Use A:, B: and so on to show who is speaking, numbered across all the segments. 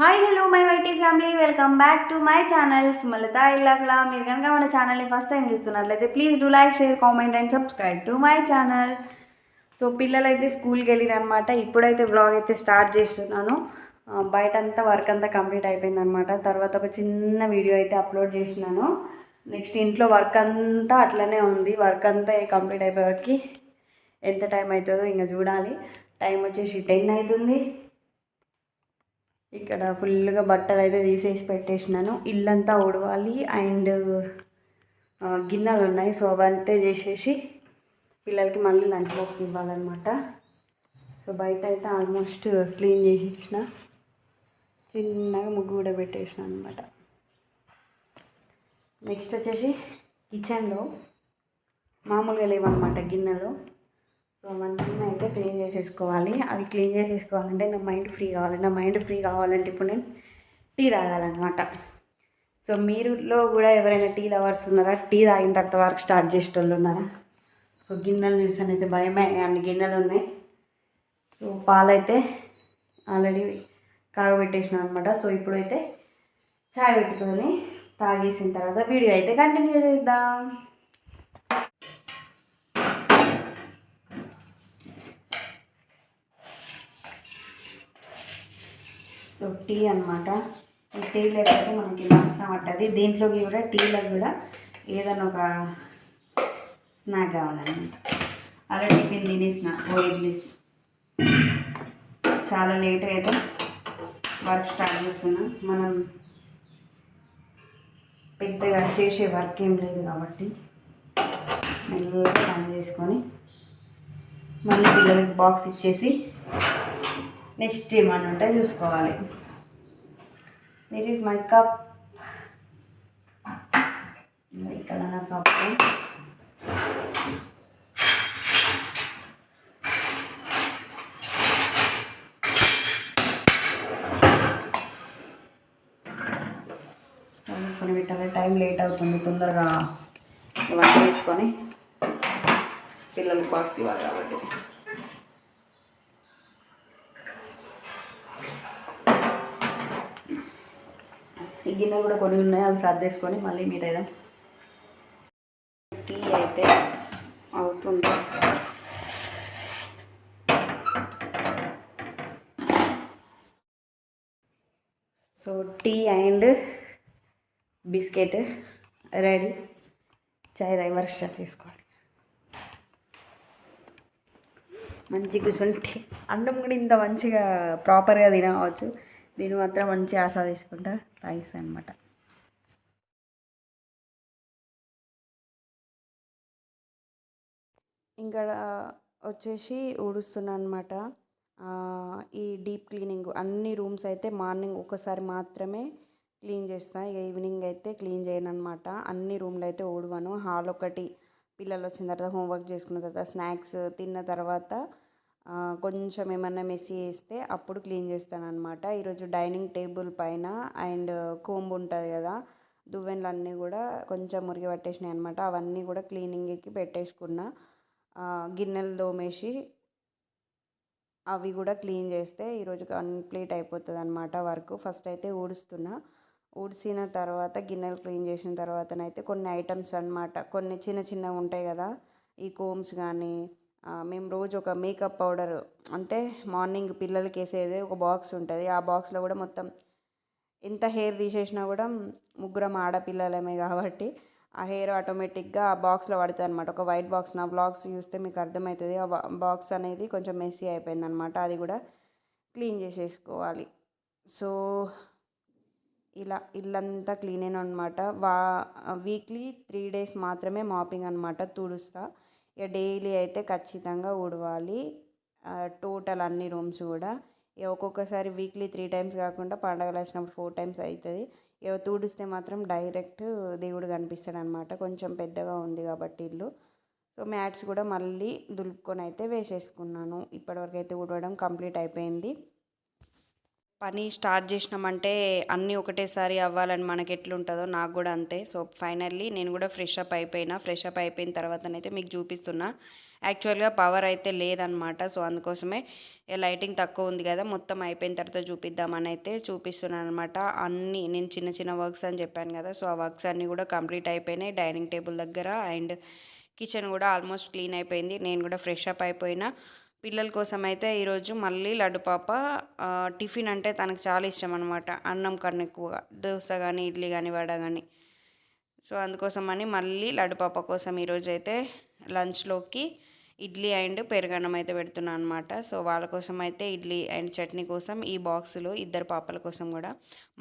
A: Hi hello my Y T family welcome back to my channel Sumalatha ఇల్లాక్లా మీరు కనుక మన ఛానల్ని ఫస్ట్ టైం చూస్తున్నట్లయితే please do like share comment and subscribe to my channel so పిల్లలైతే స్కూల్కి వెళ్ళిరనమాట ఇప్పుడైతే blog అయితే స్టార్ట్ చేస్తున్నాను. బయట అంతా వర్క్ అంతా కంప్లీట్ అయిపోయిందనమాట తర్వాత ఒక చిన్న వీడియో అయితే అప్లోడ్ చేసినాను నెక్స్ట్ ఇంట్లో వర్క్ అంతా అట్లనే ఉంది. వర్క్ అంతా కంప్లీట్ అయిపోయేవాడికి ఎంత టైం అవుతుందో ఇంకా చూడాలి. టైం వచ్చేసి టెన్ అవుతుంది. ఇక్కడ ఫుల్గా బట్టలు అయితే తీసేసి పెట్టేసినాను. ఇల్లంతా ఉడవాలి అండ్ గిన్నెలు ఉన్నాయి సో అవంతా చేసేసి పిల్లలకి మళ్ళీ లంచ్ బాక్స్ ఇవ్వాలన్నమాట. సో బయట అయితే ఆల్మోస్ట్ క్లీన్ చేసేసిన. చిన్నగా ముగ్గు కూడా పెట్టేసిన అనమాట నెక్స్ట్ వచ్చేసి కిచెన్లో మామూలుగా లేవన్నమాట గిన్నెలు. సో అవన్నీ అయితే క్లీన్ చేసేసుకోవాలి. అవి క్లీన్ చేసేసుకోవాలంటే నా మైండ్ ఫ్రీ కావాలి. నా మైండ్ ఫ్రీ కావాలంటే ఇప్పుడు నేను టీ తాగాలన్నమాట. సో మీరులో కూడా ఎవరైనా టీ లవర్స్ ఉన్నారా? టీ తాగిన తర్వాత వరకు స్టార్ట్ చేసేటోళ్ళు ఉన్నారా? సో గిన్నెలు చూసాను అయితే భయమే. అన్ని గిన్నెలు ఉన్నాయి. సో పాలైతే ఆల్రెడీ కాగబెట్టేసిన అనమాట సో ఇప్పుడైతే చాయ్ పెట్టుకొని తాగేసిన తర్వాత వీడియో అయితే కంటిన్యూ చేద్దాం. సో టీ అనమాట ఈ టీ లేకపోతే మనకి నష్టం పట్టది. దీంట్లోకి కూడా టీలో కూడా ఏదైనా ఒక స్నాక్ కావాలన్నమాట. అలా టిఫిన్ తినేసిన ఓ ఇడ్లీస్ చాలా లేట్గా అయితే వర్క్ స్టార్ట్ చేస్తున్నాం. మనం పెద్దగా చేసే వర్క్ ఏం లేదు కాబట్టి మెల్లగా పని చేసుకొని మళ్ళీ పిల్లలకి బాక్స్ ఇచ్చేసి నెక్స్ట్ ఏమన్నా ఉంటే చూసుకోవాలి. దిట్ ఈస్ మై కప్ ఇక్కడ నా కప్పు కొన్ని పెట్టాలి. టైం లేట్ అవుతుంది తొందరగా. ఇవన్నీ తీసుకొని పిల్లలకు బాక్స్ ఇవ్వాలి కాబట్టి. ఈ గిన్నె కూడా కొన్ని ఉన్నాయి అవి సర్దేసుకొని మళ్ళీ మీరు ఏదో టీ అయితే అవుతుంది. So tea and biscuit ready. చాయ్ తాగి వర్క్ స్టార్ట్ చేసుకోవాలి మంచి కూర్చుంటే అన్నం కూడా ఇంత మంచిగా ప్రాపర్గా తినవచ్చు. దీన్ని మాత్రం మంచి ఆస్వాదించుకుంటా తాగిస్తాను అనమాట ఇంకా వచ్చేసి ఊడుస్తున్నా అనమాట ఈ డీప్ క్లీనింగ్ అన్ని రూమ్స్ అయితే మార్నింగ్ ఒకసారి మాత్రమే క్లీన్ చేస్తాను ఇక ఈవినింగ్ అయితే క్లీన్ చేయను అనమాట అన్ని రూమ్లు అయితే ఊడవను. హాల్ ఒకటి పిల్లలు వచ్చిన తర్వాత హోంవర్క్ చేసుకున్న తర్వాత స్నాక్స్ తిన్న తర్వాత కొంచెం ఏమన్నా మెస్సీ వేస్తే అప్పుడు క్లీన్ చేస్తాను అనమాట ఈరోజు డైనింగ్ టేబుల్ పైన అండ్ కోంబు ఉంటుంది కదా దువ్వెన్లు అన్నీ కూడా కొంచెం మురిగి పట్టేసినాయి అనమాట అవన్నీ కూడా క్లీనింగ్కి పెట్టేసుకున్నా గిన్నెలు దోమేసి అవి కూడా క్లీన్ చేస్తే ఈరోజు కంప్లీట్ అయిపోతుంది అనమాట వర్క్. ఫస్ట్ అయితే ఊడుస్తున్నా. ఊడిసిన తర్వాత గిన్నెలు క్లీన్ చేసిన తర్వాతనైతే కొన్ని ఐటమ్స్ అన్నమాట. కొన్ని చిన్న చిన్నవి ఉంటాయి కదా ఈ కోమ్స్ కానీ మేము రోజు ఒక మేకప్ పౌడర్ అంటే మార్నింగ్ పిల్లలకి వేసేది ఒక బాక్స్ ఉంటుంది. ఆ బాక్స్లో కూడా మొత్తం ఎంత హెయిర్ తీసేసినా కూడా ముగ్గురం ఆడపిల్లలమే కాబట్టి ఆ హెయిర్ ఆటోమేటిక్గా ఆ బాక్స్లో పడుతుంది అనమాట ఒక వైట్ బాక్స్ నా బ్లాగ్స్ చూస్తే మీకు అర్థమవుతుంది. ఆ బాక్స్ అనేది కొంచెం మెస్సీ అయిపోయింది అనమాట అది కూడా క్లీన్ చేసేసుకోవాలి. సో ఇలా ఇల్లంతా క్లీన్ అయిన అనమాట వా వీక్లీ త్రీ డేస్ మాత్రమే మాపింగ్ అనమాట తుడుస్తా. ఇక డైలీ అయితే ఖచ్చితంగా ఊడవాలి. టోటల్ అన్ని రూమ్స్ కూడా. ఇక ఒక్కొక్కసారి వీక్లీ త్రీ టైమ్స్ కాకుండా పండగలు వచ్చినప్పుడు ఫోర్ టైమ్స్ అవుతుంది. ఇక తూడిస్తే మాత్రం డైరెక్ట్ దేవుడు కనిపిస్తాడు అనమాట కొంచెం పెద్దగా ఉంది కాబట్టి ఇల్లు. సో మ్యాట్స్ కూడా మళ్ళీ దులుపుకొని అయితే వేసేసుకున్నాను. ఇప్పటివరకు అయితే ఊడవడం కంప్లీట్ అయిపోయింది. పని స్టార్ట్ చేసినామంటే అన్నీ ఒకటేసారి అవ్వాలని మనకి ఎట్లుంటుందో నాకు కూడా అంతే. సో ఫైనల్లీ నేను కూడా ఫ్రెష్ అప్ అయిపోయినా ఫ్రెష్ అప్ అయిపోయిన తర్వాతనైతే మీకు చూపిస్తున్నా. యాక్చువల్గా పవర్ అయితే లేదనమాట. సో అందుకోసమే లైటింగ్ తక్కువ ఉంది కదా మొత్తం అయిపోయిన తర్వాత చూపిద్దామని అయితే చూపిస్తున్నాను అనమాట అన్నీ నేను చిన్న చిన్న వర్క్స్ అని చెప్పాను కదా సో ఆ వర్క్స్ అన్నీ కూడా కంప్లీట్ అయిపోయినాయి. డైనింగ్ టేబుల్ దగ్గర అండ్ కిచెన్ కూడా ఆల్మోస్ట్ క్లీన్ అయిపోయింది. నేను కూడా ఫ్రెష్ అప్ అయిపోయినా. పిల్లల కోసం అయితే ఈరోజు మళ్ళీ లడ్డు పాప టిఫిన్ అంటే తనకు చాలా ఇష్టం అనమాట అన్నం కన్నా ఎక్కువగా. దోశ కానీ ఇడ్లీ కానీ వడ కానీ సో అందుకోసం అని మళ్ళీ లడ్డు పాప కోసం ఈరోజు అయితే లంచ్లోకి ఇడ్లీ అండ్ పెరుగన్నం అయితే పెడుతున్నాను అనమాట సో వాళ్ళ కోసం అయితే ఇడ్లీ అండ్ చట్నీ కోసం ఈ బాక్సులు ఇద్దరు పాపల కోసం కూడా.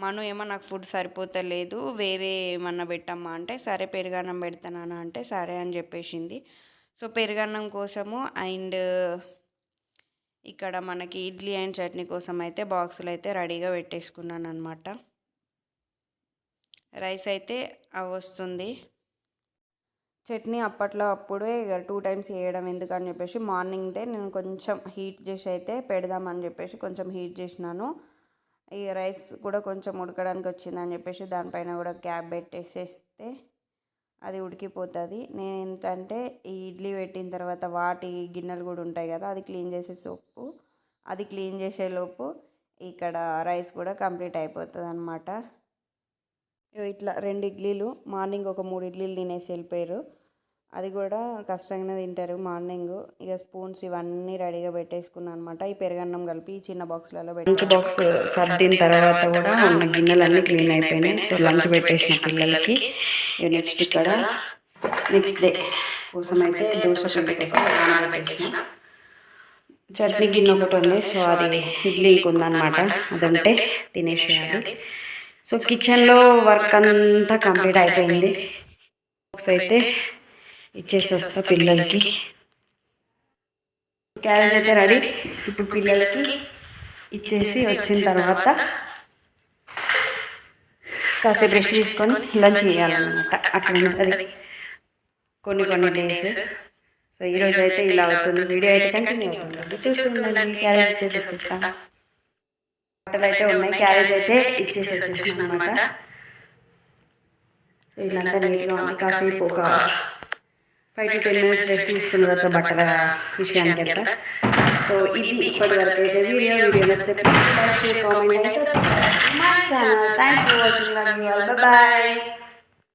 A: మను ఏమో నాకు ఫుడ్ సరిపోతలేదు. వేరే ఏమన్నా పెట్టమ్మా అంటే సరే పెరుగన్నం పెడతానా అంటే సరే అని చెప్పేసింది. సో పెరుగన్నం కోసము అండ్ ఇక్కడ మనకి ఇడ్లీ అండ్ చట్నీ కోసం అయితే బాక్సులు అయితే రెడీగా పెట్టేసుకున్నాను అనమాట రైస్ అయితే అవి వస్తుంది చట్నీ అప్పట్లో అప్పుడే ఇక టూ టైమ్స్ వేయడం ఎందుకని చెప్పేసి మార్నింగ్దే నేను కొంచెం హీట్ చేసి అయితే పెడదామని చెప్పేసి కొంచెం హీట్ చేసినాను. ఈ రైస్ కూడా కొంచెం ఉడకడానికి వచ్చిందని చెప్పేసి దానిపైన కూడా క్యాప్ పెట్టేసేస్తే అది ఉడికిపోతుంది. నేను ఏంటంటే ఈ ఇడ్లీ పెట్టిన తర్వాత వాటి గిన్నెలు కూడా ఉంటాయి కదా అది క్లీన్ చేసే సోప్పు అది క్లీన్ చేసేలోపు ఇక్కడ రైస్ కూడా కంప్లీట్ అయిపోతుంది అనమాట ఇట్లా రెండు ఇడ్లీలు మార్నింగ్ ఒక మూడు ఇడ్లీలు తినేసి వెళ్ళిపోయారు. అది కూడా కష్టంగానే తింటారు. మార్నింగ్ ఇక స్పూన్స్ ఇవన్నీ రెడీగా పెట్టేసుకున్నాను అనమాట ఈ పెరుగన్నం కలిపి చిన్న బాక్స్లలో పెట్టి బాక్స్ సర్దిన తర్వాత కూడా ఉన్న గిన్నెలన్నీ క్లీన్ అయిపోయినాయి. సో లంచ్ పెట్టేసిన పిల్లలకి నెక్స్ట్ ఇక్కడ నెక్స్ట్ డే కోసం అయితే దోశ పిండి కోసం చట్నీ గిన్నె ఒకటి ఉంది. సో అది ఇడ్లీ ఇంకొందనమాట అదంటే తినేసేయాలి. సో కిచెన్లో వర్క్ అంతా కంప్లీట్ అయిపోయింది. బాక్స్ అయితే ఇచ్చేసి వస్తా పిల్లలకి. క్యారేజ్ అయితే రెడీ. ఇప్పుడు పిల్లలకి ఇచ్చేసి వచ్చిన తర్వాత కాసేపు రెస్ట్ తీసుకొని లంచ్ చేయాలన్నమాట. అట్లా ఉంటుంది కొన్ని కొన్ని డేస్ సో ఈరోజు అయితే ఇలా అవుతుంది. వీడియో అయితే కంటిన్యూ అవుతుంది. చూస్తుండండి. క్యారేజ్ ఇచ్చేసి వచ్చేస్తాను బట్టలు అయితే ఉన్నాయి. క్యారేజ్ అయితే ఇచ్చేసి వచ్చేసాను అనమాట సో ఇలాంతా నీట్గా ఉంది. కాసేపు ఒక five to ten minutes rest తీసుకున్న తర్వాత బట్టల విషయానికి వెళ్తా సో ఇది ఇప్పటి వరకు అయితే వీడియో వీడియో నచ్చితే comment and subscribe my channel thanks for watching bye